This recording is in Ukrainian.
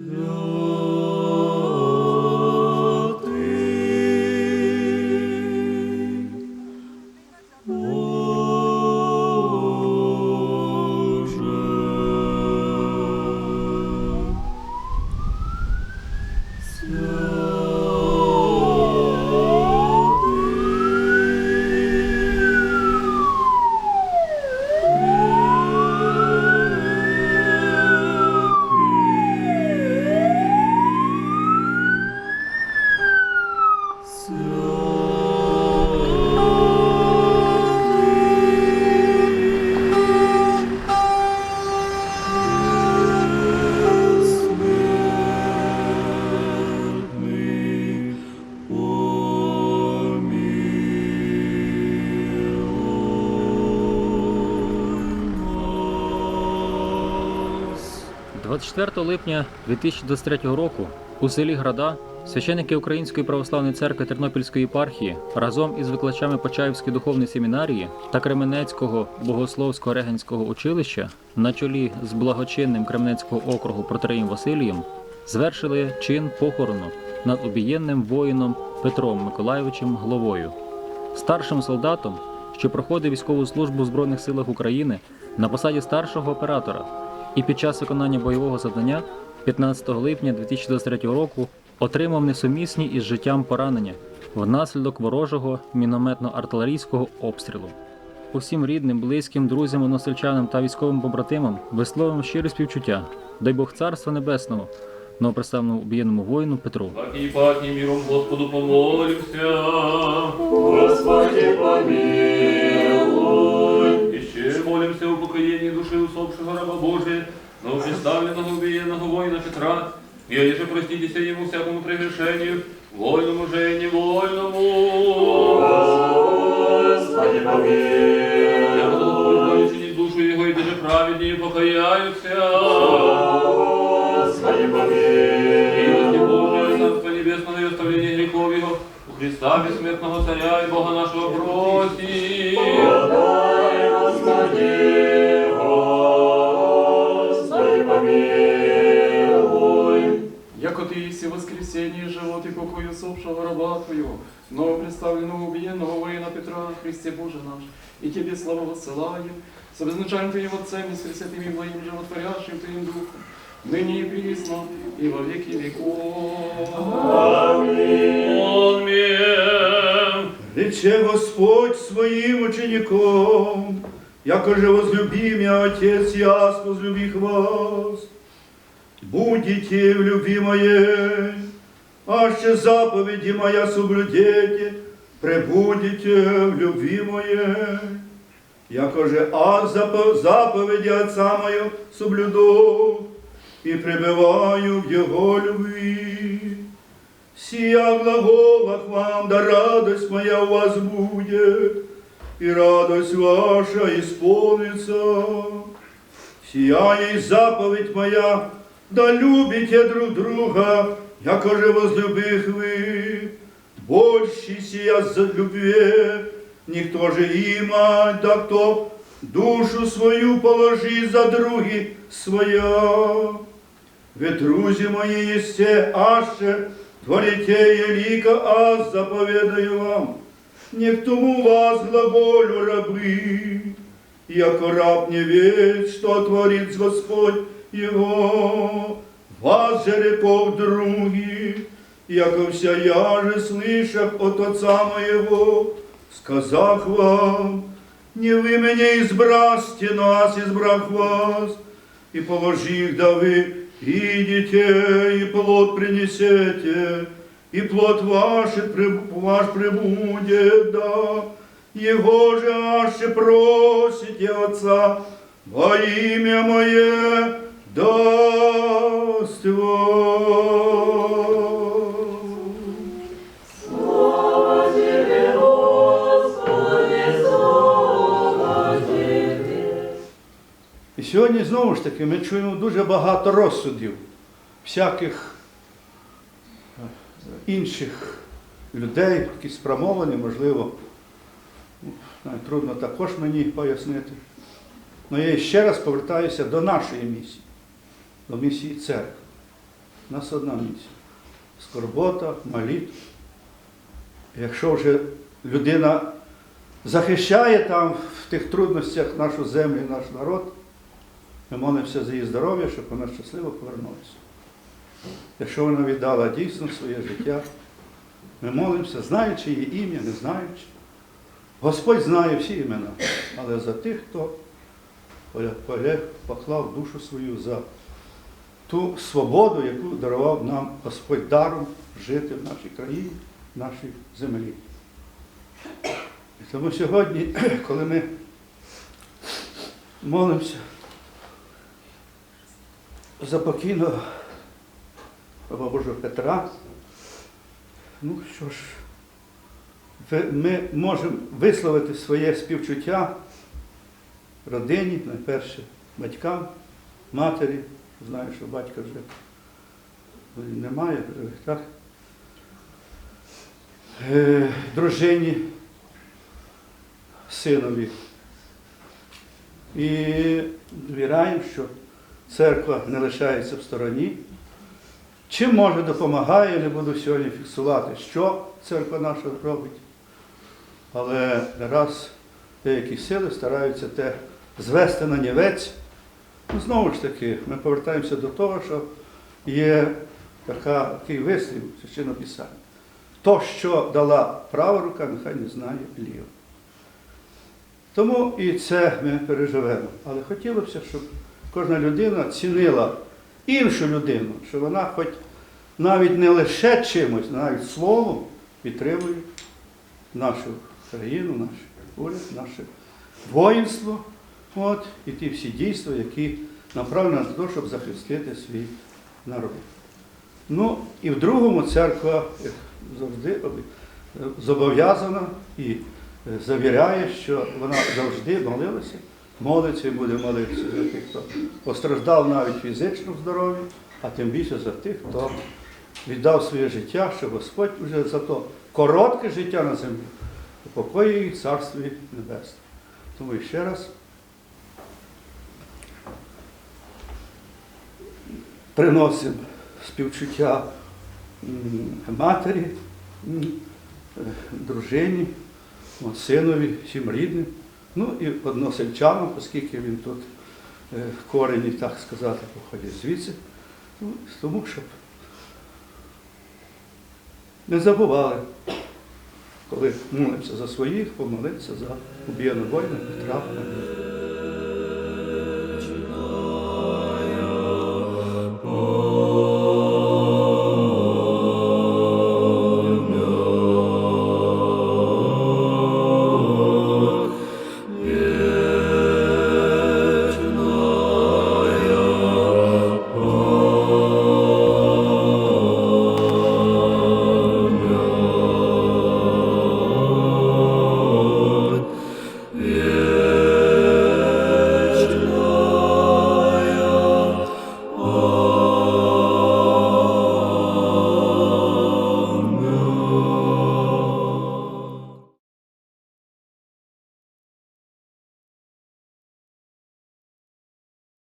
Yeah. – 24 липня 2023 року у селі Града священники Української православної церкви Тернопільської єпархії разом із викладачами Почаївської духовної семінарії та Кременецького богословського регенського училища на чолі з благочинним Кременецького округу протеєм Василієм звершили чин похорону над обієнним воїном Петром Миколайовичем Гловою, старшим солдатом, що проходив військову службу в Збройних силах України на посаді старшого оператора і під час виконання бойового завдання 15 липня 2023 року отримав несумісні із життям поранення внаслідок ворожого мінометно-артилерійського обстрілу. Усім рідним, близьким, друзям, односельчанам та військовим побратимам висловимо щире співчуття. Дай Бог царства небесного, новоприставному об'єднаному воїну Петру. Пахни, пахни миром Господу помолимся. Господи помилуй, души усопшего раба Божия, новоприставленного убиенного воина Петра, и же проститеся ему всякому прегрешению, вольному же и невольному. Господи помилуй, Я Господь чинить душу его, и даже праведнее покаяются. Господи помилуй, Милости Божия, Царство Небесного и оставление грехов его, у Христа бессмертного Царя и Бога живот, и покой усопшего раба Твоего, новопредставленного убиенного воина Петра, Христе Боже наш, и Тебе славу воссылаем, с обозначаем Твоим Отцем и с Пресвятым и Твоим животворящим Твоим Духом, ныне и присно, и во веки веков. Аминь. Рече Господь своим учеником, якоже возлюби меня Отец, я возлюбих вас. Будете в любви моей, аще заповеди моя соблюдете, пребудете в любви моей. Якоже аз запо- заповеди Отца мою соблюду и пребываю в Его любви. Сия глаголах вам, да радость моя у вас будет, и радость ваша исполнится. Сия есть заповедь моя, да любите друг друга, якоже возлюбих вы. Больше за любви, никто же имать, да кто душу свою положи за други своя. Ви, друзі мої, єсте, аще творите еліка, аз заповедаю вам. Не к тому вас глаголю рабы, яко раб не ведь, что творит Господь его. Вас же реков други, яко вся я же слышах от Отца моего, сказах вам, не вы меня избрасте, но аз избрах вас, и положив, да вы идите, и плод принесете, и плод ваш, и преб- ваш пребудет, да, Его же аще просите Отца во имя Мое, даст І сьогодні знову ж таки ми чуємо дуже багато розсудів всяких е, інших людей, які спрямовані, можливо, ну, трудно також мені пояснити. Але я ще раз повертаюся до нашої місії, до місії церкви. У нас одна місія. Скорбота, молитва. Якщо вже людина захищає там в тих трудностях нашу землю, наш народ, ми молимося за її здоров'я, щоб вона щасливо повернулася. Якщо вона віддала дійсно своє життя, ми молимося, знаючи її ім'я, не знаючи. Господь знає всі імена, але за тих, хто поклав душу свою за ту свободу, яку дарував нам Господь даром жити в нашій країні, в нашій землі. І тому сьогодні, коли ми молимося за покійного Божого Петра, ну що ж, ми можемо висловити своє співчуття родині, найперше батькам, матері. Знаю, що батька вже немає, так. Е, дружині, синові. І віраємо, що церква не лишається в стороні. Чим може допомагає, не буду сьогодні фіксувати, що церква наша робить. Але раз деякі сили стараються те звести на нівець. Ну, знову ж таки, ми повертаємося до того, що є така, такий вислів священного писання. То, що дала права рука, нехай не знає ліва. Тому і це ми переживемо. Але хотілося б, щоб кожна людина цінила іншу людину, що вона хоч навіть не лише чимось, навіть словом підтримує нашу країну, наш уряд, наше воїнство. От, і ті всі дійства, які направлені на те, щоб захистити свій народ. Ну і в другому церква завжди зобов'язана і е, завіряє, що вона завжди молилася, молиться і буде молитися за тих, хто постраждав навіть фізично в здоров'ї, а тим більше за тих, хто віддав своє життя, що Господь вже за то коротке життя на землі упокоює в Царстві Небесному. Тому ще раз приносимо співчуття матері, дружині, синові, всім рідним, ну і односельчанам, оскільки він тут е, корені, так сказати, походить звідси, ну, тому щоб не забували, коли молимося за своїх, помолитися за убіяну воїна Петра.